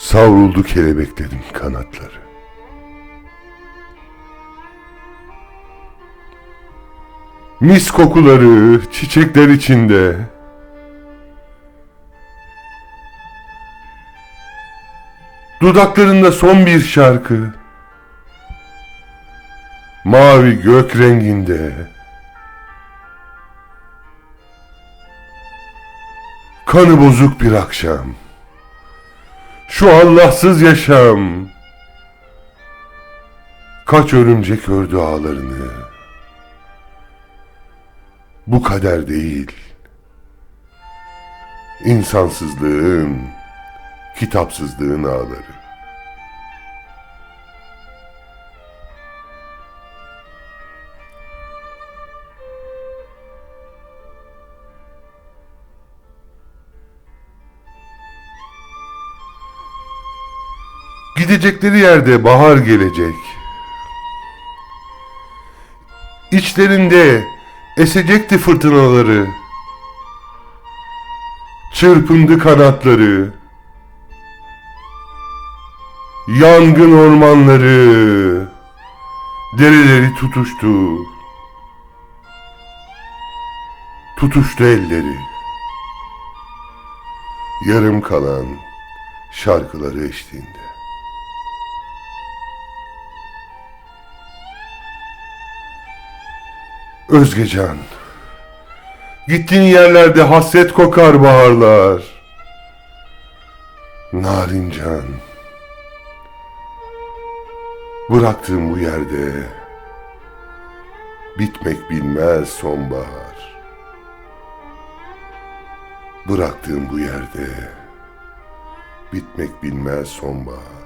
Savruldu kelebeklerin kanatları. Mis kokuları çiçekler içinde. Dudaklarında son bir şarkı. Mavi gök renginde. Kanı bozuk bir akşam. Şu Allahsız yaşam. Kaç örümcek ördü ağlarını. Bu kader değil. İnsansızlığın, kitapsızlığın ağları. Gidecekleri yerde bahar gelecek. İçlerinde esecekti fırtınaları. Çırpındı kanatları. Yangın ormanları. Dereleri tutuştu. Tutuştu elleri. Yarım kalan şarkıları eşliğinde. Özgecan. Gittiğin yerlerde hasret kokar baharlar. Narincan. Bıraktığım bu yerde bitmek bilmez sonbahar. Bıraktığım bu yerde bitmek bilmez sonbahar.